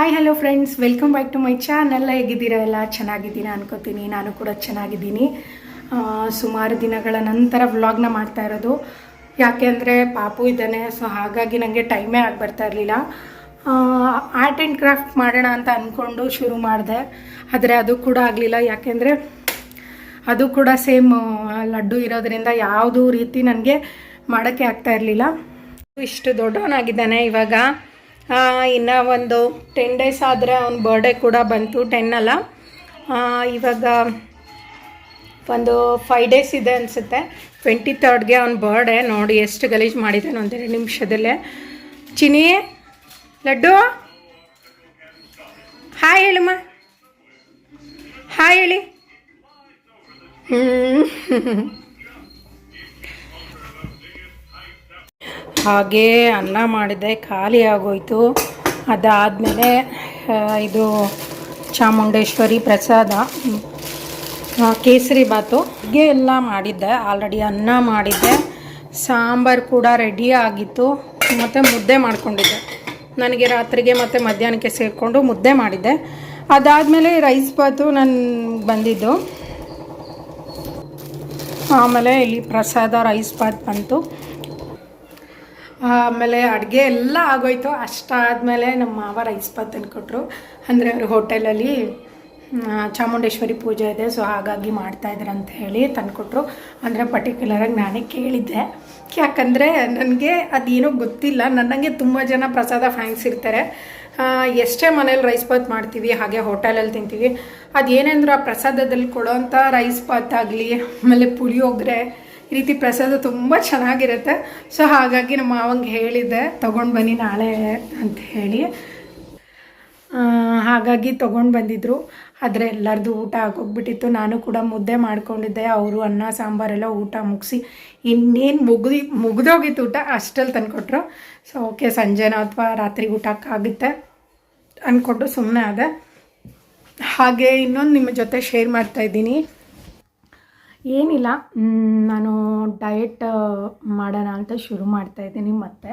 Hi hello friends welcome back to my channel ಹೇಗಿದ್ದೀರಾ ಎಲ್ಲ? ಚೆನ್ನಾಗಿದ್ದೀರಾ ಅನ್ಕೋತೀನಿ. ನಾನು ಕೂಡ ಚೆನ್ನಾಗಿದ್ದೀನಿ. ಸುಮಾರು ದಿನಗಳ ನಂತರ ವ್ಲಾಗ್ನ ಮಾಡ್ತಾ ಇರೋದು. ಯಾಕೆ ಅಂದರೆ ಪಾಪು ಇದ್ದಾನೆ ಸೊ ಹಾಗಾಗಿ ನನಗೆ ಟೈಮೇ ಆಗಿ ಬರ್ತಾ ಇರಲಿಲ್ಲ. ಆರ್ಟ್ ಆ್ಯಂಡ್ ಕ್ರಾಫ್ಟ್ ಮಾಡೋಣ ಅಂತ ಅಂದ್ಕೊಂಡು ಶುರು ಮಾಡಿದೆ. ಆದರೆ ಅದು ಕೂಡ ಆಗಲಿಲ್ಲ. ಯಾಕೆಂದರೆ ಅದು ಕೂಡ ಸೇಮ್ ಲಡ್ಡು ಇರೋದ್ರಿಂದ ಯಾವುದೂ ರೀತಿ ನನಗೆ ಮಾಡೋಕ್ಕೆ ಆಗ್ತಾ ಇರಲಿಲ್ಲ. ಇಷ್ಟು ದೊಡ್ಡವನಾಗಿದ್ದಾನೆ ಇವಾಗ. ಇನ್ನು ಒಂದು ಟೆನ್ ಡೇಸ್ ಆದರೆ ಅವ್ನ ಬರ್ಡೇ ಕೂಡ ಬಂತು ಟೆನ್ ಅಲ್ಲ. ಇವಾಗ ಒಂದು ಫೈವ್ ಡೇಸ್ ಇದೆ ಅನಿಸುತ್ತೆ. ಟ್ವೆಂಟಿ ತರ್ಡ್ಗೆ ಅವ್ನ ಬರ್ಡೇ ನೋಡಿ ಎಷ್ಟು ಗಲೀಜು ಮಾಡಿದ್ದಾನೆ ಒಂದೆರಡು ನಿಮಿಷದಲ್ಲೇ. ಚಿನಿ ಲಡ್ಡು? ಹಾಯ್ ಹೇಳಮ್ಮ. ಹಾಯ್ ಹೇಳಿ. ಹ್ಮ್. ಹಾಗೆ ಅನ್ನ ಮಾಡಿದೆ, ಖಾಲಿ ಆಗೋಯ್ತು. ಅದಾದಮೇಲೆ ಇದು ಚಾಮುಂಡೇಶ್ವರಿ ಪ್ರಸಾದ ಕೇಸರಿ ಬಾತು. ಹೀಗೆ ಎಲ್ಲ ಮಾಡಿದ್ದೆ, ಆಲ್ರೆಡಿ ಅನ್ನ ಮಾಡಿದ್ದೆ. ಸಾಂಬಾರು ಕೂಡ ರೆಡಿ ಆಗಿತ್ತು. ಮತ್ತು ಮುದ್ದೆ ಮಾಡಿಕೊಂಡಿದ್ದೆ. ನನಗೆ ರಾತ್ರಿಗೆ ಮತ್ತು ಮಧ್ಯಾಹ್ನಕ್ಕೆ ಸೇರಿಕೊಂಡು ಮುದ್ದೆ ಮಾಡಿದ್ದೆ. ಅದಾದಮೇಲೆ ರೈಸ್ ಬಾತು ನಾನು ಬಂದಿದ್ದು. ಆಮೇಲೆ ಇಲ್ಲಿ ಪ್ರಸಾದ ರೈಸ್ ಬಾತ್ ಬಂತು. ಆಮೇಲೆ ಅಡುಗೆ ಎಲ್ಲ ಆಗೋಯ್ತು. ಅಷ್ಟಾದಮೇಲೆ ನಮ್ಮ ಮಾವ ರೈಸ್ ಬಾತ್ ತಂದುಕೊಟ್ರು ಅಂದರೆ ಅವರು ಹೋಟೆಲಲ್ಲಿ ಚಾಮುಂಡೇಶ್ವರಿ ಪೂಜೆ ಇದೆ ಸೊ ಹಾಗಾಗಿ ಮಾಡ್ತಾಯಿದ್ರು ಅಂತ ಹೇಳಿ ತಂದುಕೊಟ್ರು ಅಂದರೆ ಪರ್ಟಿಕ್ಯುಲರಾಗಿ ನಾನೇ ಕೇಳಿದ್ದೆ. ಯಾಕಂದರೆ ನನಗೆ ಅದೇನೂ ಗೊತ್ತಿಲ್ಲ. ನನಗೆ ತುಂಬ ಜನ ಪ್ರಸಾದ ಫ್ಯಾನ್ಸ್ ಇರ್ತಾರೆ. ಎಷ್ಟೇ ಮನೇಲಿ ರೈಸ್ ಬಾತ್ ಮಾಡ್ತೀವಿ, ಹಾಗೆ ಹೋಟೆಲಲ್ಲಿ ತಿಂತೀವಿ. ಅದೇನೆಂದ್ರೆ ಆ ಪ್ರಸಾದದಲ್ಲಿ ಕೊಡೋವಂಥ ರೈಸ್ ಬಾತ್ ಆಗಲಿ, ಆಮೇಲೆ ಪುಳಿಯೋಗರೆ ಈ ರೀತಿ ಪ್ರಸಾದ ತುಂಬ ಚೆನ್ನಾಗಿರುತ್ತೆ. ಸೊ ಹಾಗಾಗಿ ನಮ್ಮ ಮಾವಂಗೆ ಹೇಳಿದ್ದೆ, ತೊಗೊಂಡು ಬನ್ನಿ ನಾಳೆ ಅಂತ ಹೇಳಿ. ಹಾಗಾಗಿ ತೊಗೊಂಡು ಬಂದಿದ್ದರು ಆದರೆ ಎಲ್ಲರದು ಊಟ ಹಾಕೋಗ್ಬಿಟ್ಟಿತ್ತು ನಾನು ಕೂಡ ಮುದ್ದೆ ಮಾಡ್ಕೊಂಡಿದ್ದೆ. ಅವರು ಅನ್ನ ಸಾಂಬಾರೆಲ್ಲ ಊಟ ಮುಗಿಸಿ ಇನ್ನೇನು ಮುಗಿದು, ಮುಗಿದೋಗಿತ್ತು ಊಟ ಅಷ್ಟಲ್ಲಿ ತಂದುಕೊಟ್ರು. ಸೊ ಓಕೆ ಸಂಜೆನ ಅಥವಾ ರಾತ್ರಿ ಊಟಕ್ಕಾಗುತ್ತೆ ಅಂದ್ಕೊಂಡು ಸುಮ್ಮನೆ ಆದೆ. ಹಾಗೆ ಇನ್ನೊಂದು ನಿಮ್ಮ ಜೊತೆ ಶೇರ್ ಮಾಡ್ತಾ ಇದ್ದೀನಿ. ಏನಿಲ್ಲ. ನಾನು ಡಯಟ್ ಮಾಡೋಣ ಅಂತ ಶುರು ಮಾಡ್ತಾ ಇದ್ದೀನಿ ಮತ್ತೆ.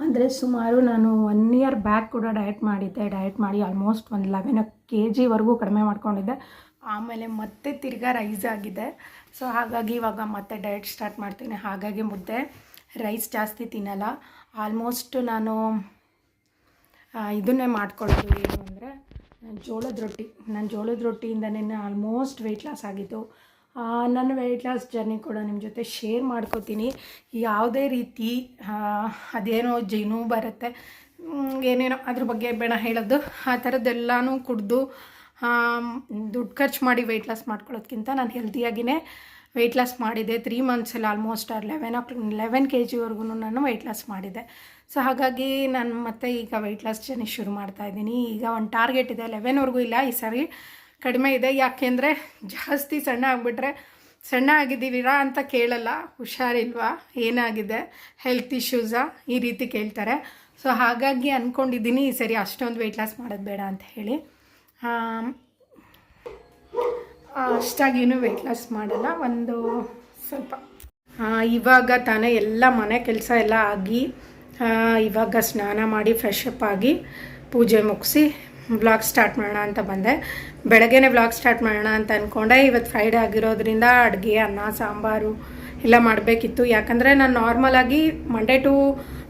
ಅಂದರೆ ಸುಮಾರು ನಾನು ಒನ್ ಇಯರ್ ಬ್ಯಾಕ್ ಕೂಡ ಡಯಟ್ ಮಾಡಿದ್ದೆ. ಡಯಟ್ ಮಾಡಿ ಆಲ್ಮೋಸ್ಟ್ ಒಂದು ಲೆವೆನ್ ಕೆ ಜಿವರೆಗೂ ಕಡಿಮೆ ಮಾಡ್ಕೊಂಡಿದ್ದೆ. ಆಮೇಲೆ ಮತ್ತೆ ತಿರ್ಗಾ ರೈಸ್ ಆಗಿದೆ. ಸೊ ಹಾಗಾಗಿ ಇವಾಗ ಮತ್ತೆ ಡಯಟ್ ಸ್ಟಾರ್ಟ್ ಮಾಡ್ತೀನಿ. ಹಾಗಾಗಿ ಮುದ್ದೆ ರೈಸ್ ಜಾಸ್ತಿ ತಿನ್ನಲ್ಲ. ಆಲ್ಮೋಸ್ಟ್ ನಾನು ಇದನ್ನೇ ಮಾಡ್ಕೊಳ್ತೀನಿ ಏನು ಅಂದರೆ ಜೋಳದ ರೊಟ್ಟಿ. ನಾನು ಜೋಳದ ರೊಟ್ಟಿಯಿಂದನೇ ಆಲ್ಮೋಸ್ಟ್ ವೆಯ್ಟ್ ಲಾಸ್ ಆಗಿದ್ದು. ಆ, ನನ್ನ ವೆಯ್ಟ್ ಲಾಸ್ ಜರ್ನಿ ಕೂಡ ನಿಮ್ಮ ಜೊತೆ ಶೇರ್ ಮಾಡ್ಕೋತೀನಿ. ಯಾವುದೇ ರೀತಿ ಅದೇನೋ ಜೇನು ಬರುತ್ತೆ ಏನೇನೋ ಅದ್ರ ಬಗ್ಗೆ ಬೇಡ ಹೇಳೋದು. ಆ ಥರದ್ದೆಲ್ಲನೂ ಕುಡಿದು ದುಡ್ಡು ಖರ್ಚು ಮಾಡಿ ವೆಯ್ಟ್ ಲಾಸ್ ಮಾಡ್ಕೊಳ್ಳೋದಕ್ಕಿಂತ ನಾನು ಹೆಲ್ತಿಯಾಗಿಯೇ ವೆಯ್ಟ್ ಲಾಸ್ ಮಾಡಿದೆ. Three ಮಂತ್ಸಲ್ಲಿ almost eleven of eleven K ಜಿವರೆಗೂ ನಾನು ವೆಯ್ಟ್ ಲಾಸ್ ಮಾಡಿದೆ. ಸೊ ಹಾಗಾಗಿ ನಾನು ಮತ್ತೆ ಈಗ ವೆಯ್ಟ್ ಲಾಸ್ ಜರ್ನಿ ಶುರು ಮಾಡ್ತಾ ಇದ್ದೀನಿ. ಈಗ ಒಂದು ಟಾರ್ಗೆಟ್ ಇದೆ. ಲೆವೆನ್ವರೆಗೂ ಇಲ್ಲ, ಈ ಸಾರಿ ಕಡಿಮೆ ಇದೆ. ಯಾಕೆಂದರೆ ಜಾಸ್ತಿ ಸಣ್ಣ ಆಗಿಬಿಟ್ರೆ, ಸಣ್ಣ ಆಗಿದ್ದೀವಿರಾ ಅಂತ ಕೇಳಲ್ಲ, ಹುಷಾರಿಲ್ವಾ? ಏನಾಗಿದೆ? ಹೆಲ್ತ್ ಇಶ್ಯೂಸಾ ಈ ರೀತಿ ಕೇಳ್ತಾರೆ. ಸೊ ಹಾಗಾಗಿ ಅಂದ್ಕೊಂಡಿದ್ದೀನಿ ಈ ಸರಿ ಅಷ್ಟೊಂದು ವೆಯ್ಟ್ ಲಾಸ್ ಮಾಡೋದು ಬೇಡ ಅಂತ ಹೇಳಿ. ಅಷ್ಟಾಗೇನು ವೆಯ್ಟ್ ಲಾಸ್ ಮಾಡಲ್ಲ. ಒಂದು ಸ್ವಲ್ಪ ಇವಾಗ ತಾನೇ ಎಲ್ಲ ಮನೆ ಕೆಲಸ ಎಲ್ಲ ಆಗಿ ಇವಾಗ ಸ್ನಾನ ಮಾಡಿ ಫ್ರೆಶ್ ಅಪ್ ಆಗಿ, ಪೂಜೆ ಮುಗಿಸಿ ವ್ಲಾಗ್ ಸ್ಟಾರ್ಟ್ ಮಾಡೋಣ ಅಂತ ಬಂದೆ. ಬೆಳಗ್ಗೆನೇ ಬ್ಲಾಗ್ ಸ್ಟಾರ್ಟ್ ಮಾಡೋಣ ಅಂತ ಅಂದ್ಕೊಂಡೆ ಇವತ್ತು ಫ್ರೈಡೇ ಆಗಿರೋದ್ರಿಂದ ಅಡುಗೆ, ಅನ್ನ, ಸಾಂಬಾರು ಎಲ್ಲ ಮಾಡಬೇಕಿತ್ತು. ಯಾಕಂದರೆ ನಾನು ನಾರ್ಮಲಾಗಿ ಮಂಡೇ ಟು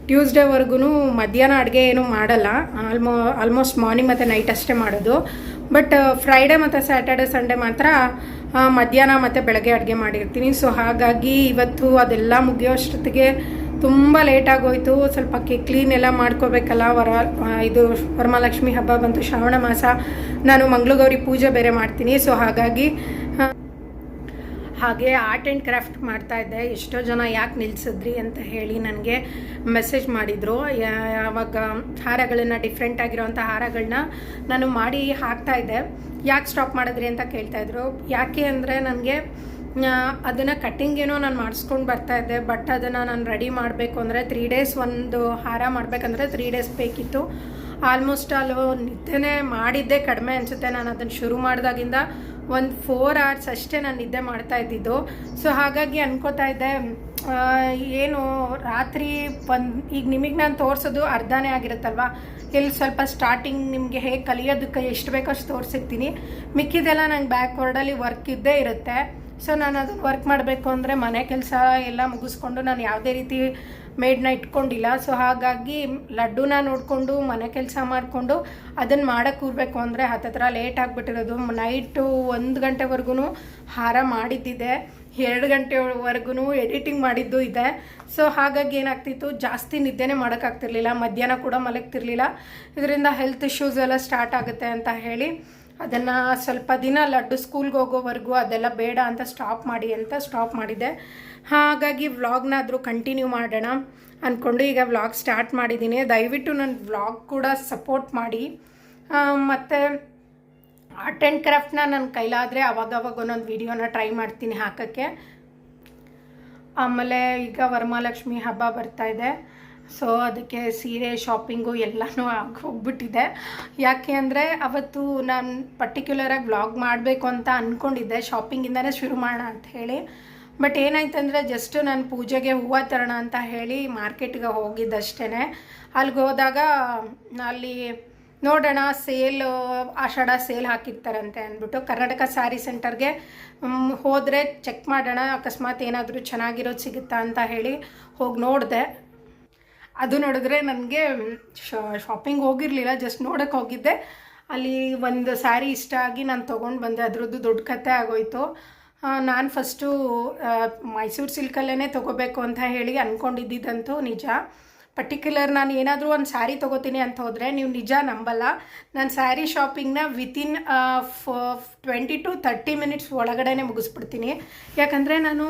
ಟ್ಯೂಸ್ಡೇವರೆಗೂ ಮಧ್ಯಾಹ್ನ ಅಡುಗೆ ಏನೂ ಮಾಡಲ್ಲ. ಆಲ್ಮೋ ಆಲ್ಮೋಸ್ಟ್ ಮಾರ್ನಿಂಗ್ ಮತ್ತು ನೈಟ್ ಅಷ್ಟೇ ಮಾಡೋದು. ಬಟ್ ಫ್ರೈಡೇ ಮತ್ತು ಸ್ಯಾಟರ್ಡೆ ಸಂಡೇ ಮಾತ್ರ ಮಧ್ಯಾಹ್ನ ಮತ್ತು ಬೆಳಗ್ಗೆ ಅಡುಗೆ ಮಾಡಿರ್ತೀನಿ. ಸೊ ಹಾಗಾಗಿ ಇವತ್ತು ಅದೆಲ್ಲ ಮುಗಿಯೋಷ್ಟೊತ್ತಿಗೆ ತುಂಬ ಲೇಟ್ ಆಗೋಯ್ತು. ಸ್ವಲ್ಪ ಕ್ಲೀನ್ ಎಲ್ಲ ಮಾಡ್ಕೋಬೇಕಲ್ಲ. ವರ ಇದು ವರಮಹಾಲಕ್ಷ್ಮಿ ಹಬ್ಬ ಬಂತು, ಶ್ರಾವಣ ಮಾಸ. ನಾನು ಮಂಗಳಗೌರಿ ಪೂಜೆ ಬೇರೆ ಮಾಡ್ತೀನಿ. ಸೊ ಹಾಗಾಗಿ ಹಾಗೆ ಆರ್ಟ್ ಆ್ಯಂಡ್ ಕ್ರಾಫ್ಟ್ ಮಾಡ್ತಾ ಇದ್ದೆ. ಎಷ್ಟೋ ಜನ ಯಾಕೆ ನಿಲ್ಲಿಸಿದ್ರಿ ಅಂತ ಹೇಳಿ ನನಗೆ ಮೆಸೇಜ್ ಮಾಡಿದರು. ಯಾವಾಗ ಹಾರಗಳನ್ನು ಡಿಫ್ರೆಂಟ್ ಆಗಿರೋವಂಥ ಹಾರಗಳನ್ನ ನಾನು ಮಾಡಿ ಹಾಕ್ತಾಯಿದ್ದೆ ಯಾಕೆ ಸ್ಟಾಪ್ ಮಾಡಿದ್ರಿ ಅಂತ ಕೇಳ್ತಾಯಿದ್ರು ಯಾಕೆ ಅಂದರೆ ನನಗೆ ಅದನ್ನು ಕಟ್ಟಿಂಗ್ ಏನೋ ನಾನು ಮಾಡಿಸ್ಕೊಂಡು ಬರ್ತಾ ಇದ್ದೆ ಬಟ್ ಅದನ್ನು ನಾನು ರೆಡಿ ಮಾಡಬೇಕು ಅಂದರೆ ತ್ರೀ ಡೇಸ್ ಒಂದು ಹಾರ ಮಾಡಬೇಕಂದ್ರೆ ತ್ರೀ ಡೇಸ್ ಬೇಕಿತ್ತು. ಆಲ್ಮೋಸ್ಟ್ ಅಲ್ಲೂ ನಿದ್ದೆನೇ ಮಾಡಿದ್ದೆ ಕಡಿಮೆ ಅನಿಸುತ್ತೆ. ನಾನು ಅದನ್ನು ಶುರು ಮಾಡಿದಾಗಿಂದ ಒಂದು ಫೋರ್ ಅವರ್ಸ್ ಅಷ್ಟೇ ನಾನು ನಿದ್ದೆ ಮಾಡ್ತಾ ಇದ್ದಿದ್ದು. ಸೊ ಹಾಗಾಗಿ ಅನ್ಕೋತಾ ಇದ್ದೆ ಏನು ರಾತ್ರಿ ಒಂದು, ಈಗ ನಿಮಗೆ ನಾನು ತೋರಿಸೋದು ಅರ್ಧನೇ ಆಗಿರುತ್ತಲ್ವಾ? ಇಲ್ಲಿ ಸ್ವಲ್ಪ ಸ್ಟಾರ್ಟಿಂಗ್ ನಿಮಗೆ ಹೇಗೆ ಕಲಿಯೋದಕ್ಕೆ ಎಷ್ಟು ಬೇಕೋ ಅಷ್ಟು ತೋರಿಸಿರ್ತೀನಿ. ಮಿಕ್ಕಿದೆಲ್ಲ ನಂಗೆ ಬ್ಯಾಕ್ವರ್ಡಲ್ಲಿ ವರ್ಕ್ ಇದ್ದೇ ಇರುತ್ತೆ. ಸೊ ನಾನು ಅದನ್ನು ವರ್ಕ್ ಮಾಡಬೇಕು ಅಂದರೆ ಮನೆ ಕೆಲಸ ಎಲ್ಲ ಮುಗಿಸ್ಕೊಂಡು ನಾನು ಯಾವುದೇ ರೀತಿ ಮೇಡ್ನ ಇಟ್ಕೊಂಡಿಲ್ಲ. ಸೊ ಹಾಗಾಗಿ ಲಡ್ಡುನ ನೋಡಿಕೊಂಡು, ಮನೆ ಕೆಲಸ ಮಾಡಿಕೊಂಡು ಅದನ್ನು ಮಾಡೋಕ್ಕೆ ಕೂರಬೇಕು ಅಂದರೆ ಹತ್ತತ್ರ ಲೇಟ್ ಆಗಿಬಿಟ್ಟಿರೋದು. ನೈಟು ಒಂದು ಗಂಟೆವರೆಗೂ ಹಾರ ಮಾಡಿದ್ದಿದೆ. ಎರಡು ಗಂಟೆವರೆಗೂ ಎಡಿಟಿಂಗ್ ಮಾಡಿದ್ದು ಇದೆ. ಸೊ ಹಾಗಾಗಿ ಏನಾಗ್ತಿತ್ತು? ಜಾಸ್ತಿ ನಿದ್ದೆನೇ ಮಾಡೋಕ್ಕಾಗ್ತಿರ್ಲಿಲ್ಲ. ಮಧ್ಯಾಹ್ನ ಕೂಡ ಮಲಗ್ತಿರ್ಲಿಲ್ಲ. ಇದರಿಂದ ಹೆಲ್ತ್ ಇಶ್ಯೂಸ್ ಎಲ್ಲ ಸ್ಟಾರ್ಟ್ ಆಗುತ್ತೆ ಅಂತ ಹೇಳಿ. ಅದನ್ನು ಸ್ವಲ್ಪ ದಿನ ಲಡ್ಡು ಸ್ಕೂಲ್ಗೆ ಹೋಗೋವರೆಗೂ ಅದೆಲ್ಲ ಬೇಡ ಅಂತ ಸ್ಟಾಪ್ ಮಾಡಿ ಅಂತ ಸ್ಟಾಪ್ ಮಾಡಿದೆ. ಹಾಗಾಗಿ ವ್ಲಾಗ್ನಾದರೂ ಕಂಟಿನ್ಯೂ ಮಾಡೋಣ ಅಂದ್ಕೊಂಡು ಈಗ ವ್ಲಾಗ್ ಸ್ಟಾರ್ಟ್ ಮಾಡಿದ್ದೀನಿ. ದಯವಿಟ್ಟು ನನ್ನ ವ್ಲಾಗ್ ಕೂಡ ಸಪೋರ್ಟ್ ಮಾಡಿ. ಮತ್ತು ಆರ್ಟ್ ಆ್ಯಂಡ್ ಕ್ರಾಫ್ಟ್ನ ನನ್ನ ಕೈಲಾದರೆ ಅವಾಗವಾಗ ಒಂದೊಂದು ವೀಡಿಯೋನ ಟ್ರೈ ಮಾಡ್ತೀನಿ ಹಾಕೋಕ್ಕೆ. ಆಮೇಲೆ ಈಗ ವರಮಹಾಲಕ್ಷ್ಮಿ ಹಬ್ಬ ಬರ್ತಾ ಇದೆ. ಸೊ ಅದಕ್ಕೆ ಸೀರೆ ಶಾಪಿಂಗು ಎಲ್ಲನೂ ಹೋಗ್ಬಿಟ್ಟಿದೆ. ಯಾಕೆ ಅಂದರೆ ಅವತ್ತು ನಾನು ಪರ್ಟಿಕ್ಯುಲರಾಗಿ ವ್ಲಾಗ್ ಮಾಡಬೇಕು ಅಂತ ಅಂದ್ಕೊಂಡಿದ್ದೆ ಶಾಪಿಂಗಿಂದನೇ ಶುರು ಮಾಡೋಣ ಅಂತ ಹೇಳಿ. ಬಟ್ ಏನಾಯ್ತಂದರೆ ಜಸ್ಟ್ ನಾನು ಪೂಜೆಗೆ ಹೂವು ತರೋಣ ಅಂತ ಹೇಳಿ ಮಾರ್ಕೆಟ್ಗೆ ಹೋಗಿದ್ದಷ್ಟೇ ಅಲ್ಲಿಗೆ ಹೋದಾಗ ಅಲ್ಲಿ ನೋಡೋಣ ಸೇಲ್ ಆಷಾಢ ಸೇಲ್ ಹಾಕಿರ್ತಾರಂತೆ ಅಂದ್ಬಿಟ್ಟು ಕರ್ನಾಟಕ ಸ್ಯಾರಿ ಸೆಂಟರ್ಗೆ ಹೋದರೆ ಚೆಕ್ ಮಾಡೋಣ, ಅಕಸ್ಮಾತ್ ಏನಾದರೂ ಚೆನ್ನಾಗಿರೋದು ಸಿಗುತ್ತಾ ಅಂತ ಹೇಳಿ ಹೋಗಿ ನೋಡಿದೆ. ಅದು ನೋಡಿದ್ರೆ ನನಗೆ ಶಾಪಿಂಗ್ ಹೋಗಿರಲಿಲ್ಲ ಜಸ್ಟ್ ನೋಡೋಕ್ಕೆ ಹೋಗಿದ್ದೆ. ಅಲ್ಲಿ ಒಂದು ಸ್ಯಾರಿ ಇಷ್ಟ ಆಗಿ ನಾನು ತೊಗೊಂಡು ಬಂದೆ, ಅದರದ್ದು ದೊಡ್ಡ ಕತೆ ಆಗೋಯ್ತು. ನಾನು ಫಸ್ಟು ಮೈಸೂರು ಸಿಲ್ಕಲ್ಲೇ ತೊಗೋಬೇಕು ಅಂತ ಹೇಳಿ ಅಂದ್ಕೊಂಡಿದ್ದಂತೂ ನಿಜ. ಪರ್ಟಿಕ್ಯುಲರ್ ನಾನು ಏನಾದರೂ ಒಂದು ಸ್ಯಾರಿ ತೊಗೋತೀನಿ ಅಂತ ಹೋದರೆ ನೀವು ನಿಜ ನಂಬಲ್ಲ. ನಾನು sari ಶಾಪಿಂಗ್ನ within twenty to thirty minutes ಒಳಗಡೆ ಮುಗಿಸ್ಬಿಡ್ತೀನಿ. ಯಾಕಂದರೆ ನಾನು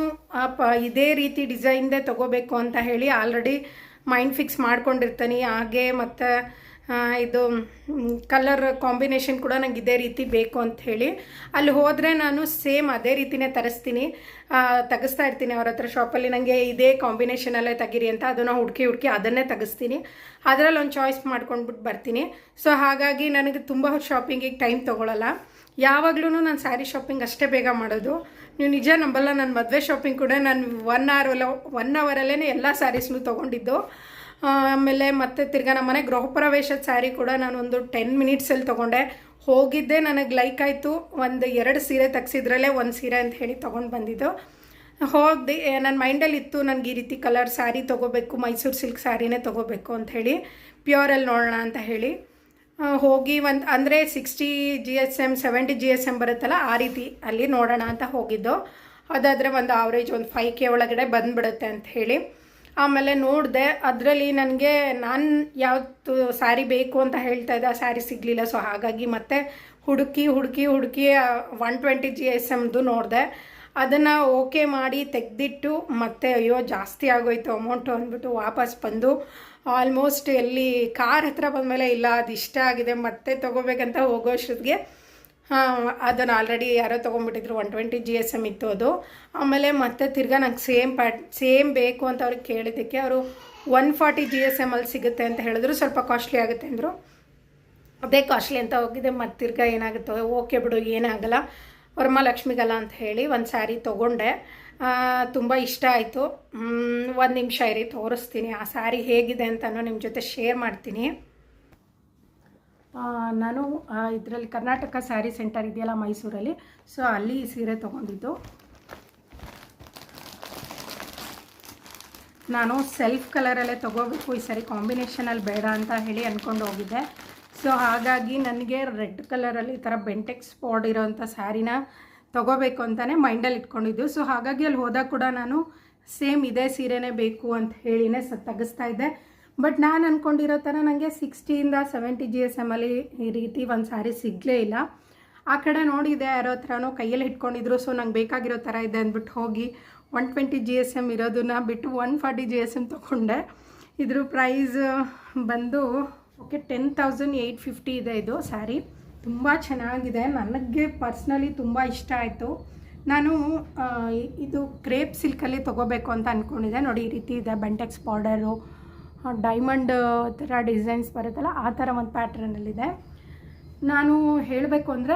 ಪ, ಇದೇ ರೀತಿ ಡಿಸೈನ್ದೇ ತೊಗೋಬೇಕು ಅಂತ ಹೇಳಿ ಆಲ್ರೆಡಿ ಮೈಂಡ್ ಫಿಕ್ಸ್ ಮಾಡ್ಕೊಂಡಿರ್ತಾನೆ. ಹಾಗೆ ಮತ್ತು ಇದು ಕಲರ್ ಕಾಂಬಿನೇಷನ್ ಕೂಡ ನಂಗೆ ಇದೇ ರೀತಿ ಬೇಕು ಅಂತ ಹೇಳಿ. ಅಲ್ಲಿ ಹೋದರೆ ನಾನು ಸೇಮ್ ಅದೇ ರೀತಿನೇ ತರಿಸ್ತೀನಿ. ತೆಗೆಸ್ತಾ ಇರ್ತೀನಿ ಅವ್ರ ಹತ್ರ ಶಾಪಲ್ಲಿ ನನಗೆ ಇದೇ ಕಾಂಬಿನೇಷನಲ್ಲೇ ತೆಗೀರಿ ಅಂತ ಅದನ್ನು ಹುಡುಕಿ ಹುಡುಕಿ ಅದನ್ನೇ ತೆಗೆಸ್ತೀನಿ. ಅದರಲ್ಲಿ ಒಂದು ಚಾಯ್ಸ್ ಮಾಡ್ಕೊಂಡ್ಬಿಟ್ಟು ಬರ್ತೀನಿ. ಸೊ ಹಾಗಾಗಿ ನನಗೆ ತುಂಬ ಶಾಪಿಂಗಿಗೆ ಟೈಮ್ ತೊಗೊಳಲ್ಲ. ಯಾವಾಗಲೂ ನಾನು ಸ್ಯಾರಿ ಶಾಪಿಂಗ್ ಅಷ್ಟೇ ಬೇಗ ಮಾಡೋದು. ನೀವು ನಿಜ ನಂಬಲ್ಲ ನನ್ನ ಮದುವೆ ಶಾಪಿಂಗ್ ಕೂಡ ನಾನು ಒನ್ ಅವರ್ ಒನ್ ಅವರಲ್ಲೇ ಎಲ್ಲ ಸ್ಯಾರೀಸ್ನು ತೊಗೊಂಡಿದ್ದು. ಆಮೇಲೆ ಮತ್ತೆ ತಿರ್ಗಾ ನಮ್ಮ ಮನೆ ಗೃಹ ಪ್ರವೇಶದ ಸ್ಯಾರಿ ಕೂಡ ನಾನು ಒಂದು ಟೆನ್ ಮಿನಿಟ್ಸಲ್ಲಿ ತೊಗೊಂಡೆ. ಹೋಗಿದ್ದೆ, ನನಗೆ ಲೈಕ್ ಆಯಿತು. ಒಂದು ಎರಡು ಸೀರೆ ತೆಗ್ಸಿದ್ರಲ್ಲೇ ಒಂದು ಸೀರೆ ಅಂತ ಹೇಳಿ ತೊಗೊಂಡು ಬಂದಿದ್ದು. ಹೋಗಿ ನನ್ನ ಮೈಂಡಲ್ಲಿ ಇತ್ತು, ನನಗೆ ಈ ರೀತಿ ಕಲರ್ ಸ್ಯಾರಿ ತೊಗೋಬೇಕು, ಮೈಸೂರು ಸಿಲ್ಕ್ ಸ್ಯಾರಿನೇ ತೊಗೋಬೇಕು ಅಂತ ಹೇಳಿ ಪ್ಯೂರಲ್ಲಿ ನೋಡೋಣ ಅಂತ ಹೇಳಿ. ಹೋಗಿ ಒಂದು, ಅಂದರೆ sixty G S M seventy G S M ಬರುತ್ತಲ್ಲ, ಆ ರೀತಿ ಅಲ್ಲಿ ನೋಡೋಣ ಅಂತ ಹೋಗಿದ್ದು. ಅದಾದರೆ ಒಂದು ಆವ್ರೇಜ್ ಒಂದು ಫೈವ್ ಕೆ ಒಳಗಡೆ ಬಂದುಬಿಡುತ್ತೆ ಅಂತ ಹೇಳಿ. ಆಮೇಲೆ ನೋಡಿದೆ, ಅದರಲ್ಲಿ ನನಗೆ ನಾನು ಯಾವತ್ತು ಸ್ಯಾರಿ ಬೇಕು ಅಂತ ಹೇಳ್ತಾ ಇದ್ದೆ, ಆ ಸ್ಯಾರಿ ಸಿಗಲಿಲ್ಲ. ಸೊ ಹಾಗಾಗಿ ಮತ್ತೆ ಹುಡುಕಿ ಹುಡುಕಿ ಹುಡುಕಿ ಒನ್ ಟ್ವೆಂಟಿ ಜಿ ಎಸ್ ಎಮ್ದು ನೋಡಿದೆ. ಅದನ್ನು ಓಕೆ ಮಾಡಿ ತೆಗೆದಿಟ್ಟು ಮತ್ತೆ ಅಯ್ಯೋ, ಜಾಸ್ತಿ ಆಗೋಯ್ತು ಅಮೌಂಟು ಅಂದ್ಬಿಟ್ಟು ವಾಪಸ್ ಬಂದು ಆಲ್ಮೋಸ್ಟ್ ಎಲ್ಲಿ ಕಾರ್ ಹತ್ರ ಬಂದಮೇಲೆ ಇಲ್ಲ, ಅದು ಇಷ್ಟ ಆಗಿದೆ, ಮತ್ತೆ ತೊಗೋಬೇಕಂತ ಹೋಗೋ ಅಷ್ಟೊತ್ತಿಗೆ ಅದನ್ನು ಆಲ್ರೆಡಿ ಯಾರೋ ತೊಗೊಂಡ್ಬಿಟ್ಟಿದ್ರು one twenty G S M ಇತ್ತು ಅದು. ಆಮೇಲೆ ಮತ್ತೆ ತಿರ್ಗಾ ನಂಗೆ ಸೇಮ್ ಪ್ಯಾಟ್ ಸೇಮ್ ಬೇಕು ಅಂತ ಅವ್ರಿಗೆ ಕೇಳಿದ್ದಕ್ಕೆ ಅವರು one forty G S M ಅಲ್ಲಿ ಸಿಗುತ್ತೆ ಅಂತ ಹೇಳಿದ್ರು. ಸ್ವಲ್ಪ ಕಾಸ್ಟ್ಲಿ ಆಗುತ್ತೆ ಅಂದರು. ಅದೇ ಕಾಸ್ಟ್ಲಿ ಅಂತ ಹೋಗಿದ್ದೆ ಮತ್ತೆ ತಿರ್ಗಾ ಏನಾಗುತ್ತೋ, ಓಕೆ ಬಿಡು, ಏನಾಗಲ್ಲ. ವರಮಹಾಲಕ್ಷ್ಮಿಗಲ್ಲ ಅಂತ ಹೇಳಿ ಒಂದು ಸ್ಯಾರಿ ತೊಗೊಂಡೆ. ತುಂಬ ಇಷ್ಟ ಆಯಿತು. ಒಂದು ನಿಮಿಷ ಇರಿ, ತೋರಿಸ್ತೀನಿ. ಆ ಸ್ಯಾರಿ ಹೇಗಿದೆ ಅಂತಲೂ ನಿಮ್ಮ ಜೊತೆ ಶೇರ್ ಮಾಡ್ತೀನಿ. ನಾನು ಇದರಲ್ಲಿ ಕರ್ನಾಟಕ ಸ್ಯಾರಿ ಸೆಂಟರ್ ಇದೆಯಲ್ಲ ಮೈಸೂರಲ್ಲಿ, ಸೊ ಅಲ್ಲಿ ಈ ಸೀರೆ ತೊಗೊಂಡಿದ್ದು. ನಾನು ಸೆಲ್ಫ್ ಕಲರಲ್ಲೇ ತೊಗೋಬೇಕು, ಈ ಸರಿ ಕಾಂಬಿನೇಷನಲ್ಲಿ ಬೇಡ ಅಂತ ಹೇಳಿ ಅಂದ್ಕೊಂಡು ಹೋಗಿದ್ದೆ. ಸೊ ಹಾಗಾಗಿ ನನಗೆ ರೆಡ್ ಕಲರಲ್ಲಿ ಈ ಥರ ಬೆಂಟೆಕ್ಸ್ ಪಾಡ್ ಇರೋವಂಥ ಸ್ಯಾರಿನ ತೊಗೋಬೇಕು ಅಂತಲೇ ಮೈಂಡಲ್ಲಿ ಇಟ್ಕೊಂಡಿದ್ದು. ಸೊ ಹಾಗಾಗಿ ಅಲ್ಲಿ ಹೋದಾಗ ಕೂಡ ನಾನು ಸೇಮ್ ಇದೇ ಸೀರೆನೇ ಬೇಕು ಅಂತ ಹೇಳಿನೇ ಸ, ತೆಗಿಸ್ತಾ ಇದ್ದೆ. ಬಟ್ ನಾನು ಅಂದ್ಕೊಂಡಿರೋ ಥರ ನನಗೆ ಸಿಕ್ಸ್ಟಿಯಿಂದ ಸೆವೆಂಟಿ ಜಿ ಎಸ್ ಎಮಲ್ಲಿ ಈ ರೀತಿ ಒಂದು ಸ್ಯಾರಿ ಸಿಗಲೇ ಇಲ್ಲ. ಆ ಕಡೆ ನೋಡಿದೆ ಯಾರೋ ಹತ್ರನೂ ಕೈಯಲ್ಲಿ ಇಟ್ಕೊಂಡಿದ್ರು ಸೊ ನಂಗೆ ಬೇಕಾಗಿರೋ ಥರ ಇದೆ ಅಂದ್ಬಿಟ್ಟು ಹೋಗಿ one twenty G S M ಇರೋದನ್ನ ಬಿಟ್ಟು one forty G S M ತೊಗೊಂಡೆ. ಇದ್ರ ಪ್ರೈಸ್ ಬಂದು okay ten thousand eight fifty ಇದೆ ಇದು ಸ್ಯಾರಿ. ತುಂಬ ಚೆನ್ನಾಗಿದೆ. ನನಗೆ ಪರ್ಸ್ನಲಿ ತುಂಬ ಇಷ್ಟ ಆಯಿತು. ನಾನು ಇದು ಕ್ರೇಪ್ ಸಿಲ್ಕಲ್ಲಿ ತೊಗೋಬೇಕು ಅಂತ ಅಂದ್ಕೊಂಡಿದ್ದೆ ನೋಡಿ, ಈ ರೀತಿ ಇದೆ. ಬೆಂಟೆಕ್ಸ್ ಬಾರ್ಡರು ಡೈಮಂಡ್ ಥರ ಡಿಸೈನ್ಸ್ ಬರುತ್ತಲ್ಲ, ಆ ಥರ ಒಂದು ಪ್ಯಾಟ್ರನಲ್ಲಿದೆ ನಾನು ಹೇಳಬೇಕು ಅಂದರೆ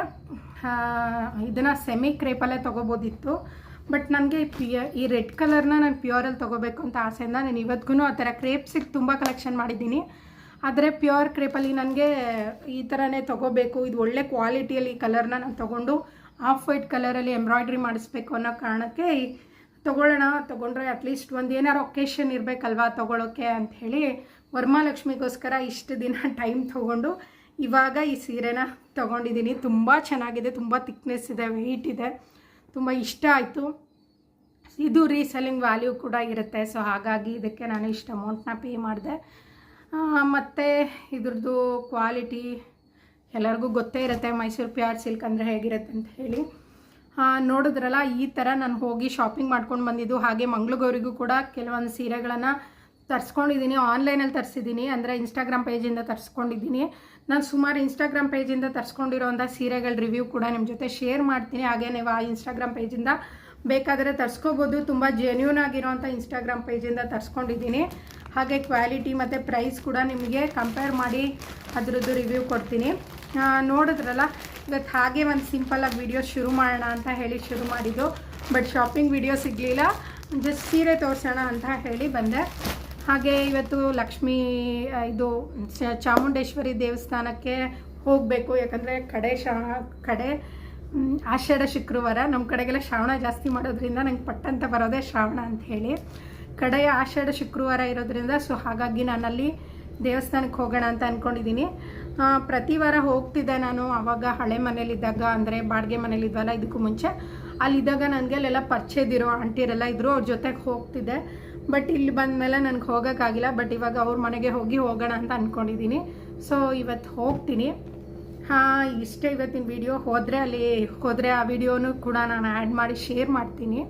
ಇದನ್ನು ಸೆಮಿ ಕ್ರೇಪಲ್ಲೇ ತೊಗೋಬೋದಿತ್ತು. ಬಟ್ ನನಗೆ ಈ ರೆಡ್ ಕಲರ್ನ ನಾನು ಪ್ಯೂರಲ್ಲಿ ತೊಗೋಬೇಕು ಅಂತ ಆಸೆಯಿಂದ ನಾನು ಇವತ್ತಿಗೂ ಆ ಥರ ಕ್ರೇಪ್ಸಿಗೆ ತುಂಬ ಕಲೆಕ್ಷನ್ ಮಾಡಿದ್ದೀನಿ. ಆದರೆ ಪ್ಯೂರ್ ಕ್ರೇಪಲ್ಲಿ ನನಗೆ ಈ ಥರನೇ ತೊಗೋಬೇಕು. ಇದು ಒಳ್ಳೆ ಕ್ವಾಲಿಟಿಯಲ್ಲಿ ಈ ಕಲರ್ನ ನಾನು ತೊಗೊಂಡು ಆಫ್ ವೈಟ್ ಕಲರಲ್ಲಿ ಎಂಬ್ರಾಯ್ಡ್ರಿ ಮಾಡಿಸ್ಬೇಕು ಅನ್ನೋ ಕಾರಣಕ್ಕೆ ತೊಗೊಳ್ಳೋಣ, ತೊಗೊಂಡ್ರೆ ಅಟ್ಲೀಸ್ಟ್ ಒಂದು ಏನಾರು ಒಕೇಶನ್ ಇರಬೇಕಲ್ವಾ ತೊಗೊಳೋಕ್ಕೆ ಅಂತ ಹೇಳಿ ವರಮಹಾಲಕ್ಷ್ಮಿಗೋಸ್ಕರ ಇಷ್ಟು ದಿನ ಟೈಮ್ ತೊಗೊಂಡು ಇವಾಗ ಈ ಸೀರೆನ ತೊಗೊಂಡಿದ್ದೀನಿ. ತುಂಬ ಚೆನ್ನಾಗಿದೆ, ತುಂಬ ತಿಕ್ನೆಸ್ ಇದೆ ವೆಯ್ಟ್ ಇದೆ, ತುಂಬ ಇಷ್ಟ ಆಯಿತು. ಇದು ರೀಸೆಲ್ಲಿಂಗ್ ವ್ಯಾಲ್ಯೂ ಕೂಡ ಇರುತ್ತೆ. ಸೊ ಹಾಗಾಗಿ ಇದಕ್ಕೆ ನಾನು ಇಷ್ಟು ಅಮೌಂಟ್ನ ಪೇ ಮಾಡಿದೆ. ಮತ್ತು ಇದ್ರದ್ದು ಕ್ವಾಲಿಟಿ ಎಲ್ಲರಿಗೂ ಗೊತ್ತೇ ಇರುತ್ತೆ, ಮೈಸೂರು ಪ್ಯಾರ್ ಸಿಲ್ಕ್ ಅಂದರೆ ಹೇಗಿರುತ್ತೆ ಅಂತ ಹೇಳಿ. ನೋಡಿದ್ರಲ್ಲ, ಈ ಥರ ನಾನು ಹೋಗಿ ಶಾಪಿಂಗ್ ಮಾಡ್ಕೊಂಡು ಬಂದಿದ್ದು, ಹಾಗೆ ಮಂಗಳಗೌರಿಗೂ ಕೂಡ ಕೆಲವೊಂದು ಸೀರೆಗಳನ್ನು ತರಿಸ್ಕೊಂಡಿದ್ದೀನಿ ಆನ್ಲೈನಲ್ಲಿ ತರಿಸಿದ್ದೀನಿ ಅಂದರೆ ಇನ್ಸ್ಟಾಗ್ರಾಮ್ ಪೇಜಿಂದ ತರಿಸ್ಕೊಂಡಿದ್ದೀನಿ ನಾನು ಸುಮಾರು ಇನ್ಸ್ಟಾಗ್ರಾಮ್ ಪೇಜಿಂದ ತರಿಸ್ಕೊಂಡಿರೋಂಥ ಸೀರೆಗಳ ರಿವ್ಯೂ ಕೂಡ ನಿಮ್ಮ ಜೊತೆ ಶೇರ್ ಮಾಡ್ತೀನಿ. ಹಾಗೆ ನೀವು ಆ ಇನ್ಸ್ಟಾಗ್ರಾಮ್ ಪೇಜಿಂದ ಬೇಕಾದರೆ ತರಿಸ್ಕೋಬೋದು. ತುಂಬ ಜೆನ್ಯೂನ್ ಆಗಿರೋಂಥ ಇನ್ಸ್ಟಾಗ್ರಾಮ್ ಪೇಜಿಂದ ತರಿಸ್ಕೊಂಡಿದ್ದೀನಿ ಹಾಗೆ ಕ್ವಾಲಿಟಿ ಮತ್ತು ಪ್ರೈಸ್ ಕೂಡ ನಿಮಗೆ ಕಂಪೇರ್ ಮಾಡಿ ಅದರದ್ದು ರಿವ್ಯೂ ಕೊಡ್ತೀನಿ. ನೋಡಿದ್ರಲ್ಲ ಇವತ್ತು ಹಾಗೆ ಒಂದು ಸಿಂಪಲಾಗಿ ವಿಡಿಯೋ ಶುರು ಮಾಡೋಣ ಅಂತ ಹೇಳಿ ಶುರು ಮಾಡಿದ್ದು. ಬಟ್ ಶಾಪಿಂಗ್ ವಿಡಿಯೋ ಸಿಗಲಿಲ್ಲ. ಜಸ್ಟ್ ಸೀರೆ ತೋರಿಸೋಣ ಅಂತ ಹೇಳಿ ಬಂದೆ. ಹಾಗೆ ಇವತ್ತು ಲಕ್ಷ್ಮೀ ಇದು ಚಾಮುಂಡೇಶ್ವರಿ ದೇವಸ್ಥಾನಕ್ಕೆ ಹೋಗಬೇಕು. ಯಾಕಂದರೆ ಕಡೆ ಶಾ, ಕಡೆ ಆಷಾಢ ಶುಕ್ರವಾರ. ನಮ್ಮ ಕಡೆಗೆಲ್ಲ ಶ್ರಾವಣ ಜಾಸ್ತಿ ಮಾಡೋದ್ರಿಂದ ನಂಗೆ ಪಟ್ಟಂತ ಬರೋದೇ ಶ್ರಾವಣ ಅಂತ ಹೇಳಿ. ಕಡೆಯ ಆಷಾಢ ಶುಕ್ರವಾರ ಇರೋದ್ರಿಂದ ಸೊ ಹಾಗಾಗಿ ನಾನಲ್ಲಿ ದೇವಸ್ಥಾನಕ್ಕೆ ಹೋಗೋಣ ಅಂತ ಅಂದ್ಕೊಂಡಿದ್ದೀನಿ ಪ್ರತಿ ವಾರ ಹೋಗ್ತಿದ್ದೆ ನಾನು ಆವಾಗ ಹಳೆ ಮನೇಲಿದ್ದಾಗ, ಅಂದರೆ ಬಾಡಿಗೆ ಮನೇಲಿದ್ವಲ್ಲ, ಇದಕ್ಕೂ ಮುಂಚೆ. ಅಲ್ಲಿದ್ದಾಗ ನನಗೆ ಅಲ್ಲೆಲ್ಲ ಪರಿಚಯದಿರೋ ಆಂಟಿರೆಲ್ಲ ಇದ್ದರು ಅವ್ರ ಜೊತೆಗೆ ಹೋಗ್ತಿದ್ದೆ. ಬಟ್ ಇಲ್ಲಿ ಬಂದ ಮೇಲೆ ನನಗೆ ಹೋಗೋಕ್ಕಾಗಿಲ್ಲ, ಬಟ್ ಇವಾಗ ಅವ್ರ ಮನೆಗೆ ಹೋಗಿ ಹೋಗೋಣ ಅಂತ ಅಂದ್ಕೊಂಡಿದ್ದೀನಿ ಸೊ ಇವತ್ತು ಹೋಗ್ತೀನಿ. ಹಾಂ, ಇಷ್ಟೇ ಇವತ್ತಿನ ವಿಡಿಯೋ. ಹೋದರೆ ಅಲ್ಲಿ, ಹೋದರೆ ಆ ವಿಡಿಯೋನು ಕೂಡ ನಾನು ಆ್ಯಡ್ ಮಾಡಿ, ಶೇರ್ ಮಾಡ್ತೀನಿ.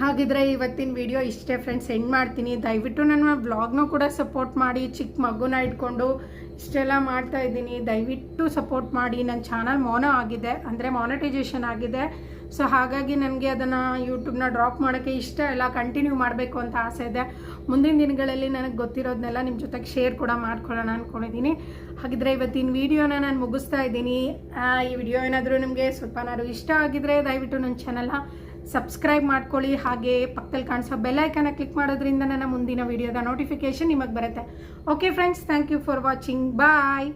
ಹಾಗಿದ್ರೆ ಇವತ್ತಿನ ವಿಡಿಯೋ ಇಷ್ಟೇ ಫ್ರೆಂಡ್ಸ್ ಎಂಡ್ ಮಾಡ್ತೀನಿ. ದಯವಿಟ್ಟು ನನ್ನ ಬ್ಲಾಗ್ನೂ ಕೂಡ ಸಪೋರ್ಟ್ ಮಾಡಿ, ಚಿಕ್ಕ ಮಗುನ ಇಟ್ಕೊಂಡು ಇಷ್ಟೆಲ್ಲ ಮಾಡ್ತಾ ಇದ್ದೀನಿ. ದಯವಿಟ್ಟು ಸಪೋರ್ಟ್ ಮಾಡಿ. ನನ್ನ ಚಾನಲ್ ಮೋನೋ ಆಗಿದೆ, ಅಂದರೆ ಮಾನಿಟೈಸೇಷನ್ ಆಗಿದೆ. ಸೊ ಹಾಗಾಗಿ ನನಗೆ ಅದನ್ನು ಯೂಟ್ಯೂಬ್ನ ಡ್ರಾಪ್ ಮಾಡೋಕ್ಕೆ ಇಷ್ಟ ಇಲ್ಲ ಕಂಟಿನ್ಯೂ ಮಾಡಬೇಕು ಅಂತ ಆಸೆ ಇದೆ. ಮುಂದಿನ ದಿನಗಳಲ್ಲಿ ನನಗೆ ಗೊತ್ತಿರೋದನ್ನೆಲ್ಲ ನಿಮ್ಮ ಜೊತೆಗೆ ಶೇರ್ ಕೂಡ ಮಾಡ್ಕೊಳ್ಳೋಣ ಅಂದ್ಕೊಂಡಿದ್ದೀನಿ ಹಾಗಿದ್ರೆ ಇವತ್ತಿನ ವಿಡಿಯೋನ ನಾನು ಮುಗಿಸ್ತಾ ಇದ್ದೀನಿ. ಈ ವಿಡಿಯೋ ಏನಾದರೂ ನಿಮಗೆ ಸ್ವಲ್ಪನಾದ್ರು ಇಷ್ಟ ಆಗಿದ್ರೆ ದಯವಿಟ್ಟು ನನ್ನ ಚಾನಲ್ನ ಸಬ್ಸ್ಕ್ರೈಬ್ ಮಾಡ್ಕೊಳ್ಳಿ. ಹಾಗೆ ಪಕ್ಕದಲ್ಲಿ ಕಾಣಿಸೋ ಬೆಲ್ ಐಕನ್ನ ಕ್ಲಿಕ್ ಮಾಡೋದ್ರಿಂದ ನನ್ನ ಮುಂದಿನ ವಿಡಿಯೋದ ನೋಟಿಫಿಕೇಶನ್ ನಿಮಗೆ ಬರುತ್ತೆ. Okay friends thank you for watching bye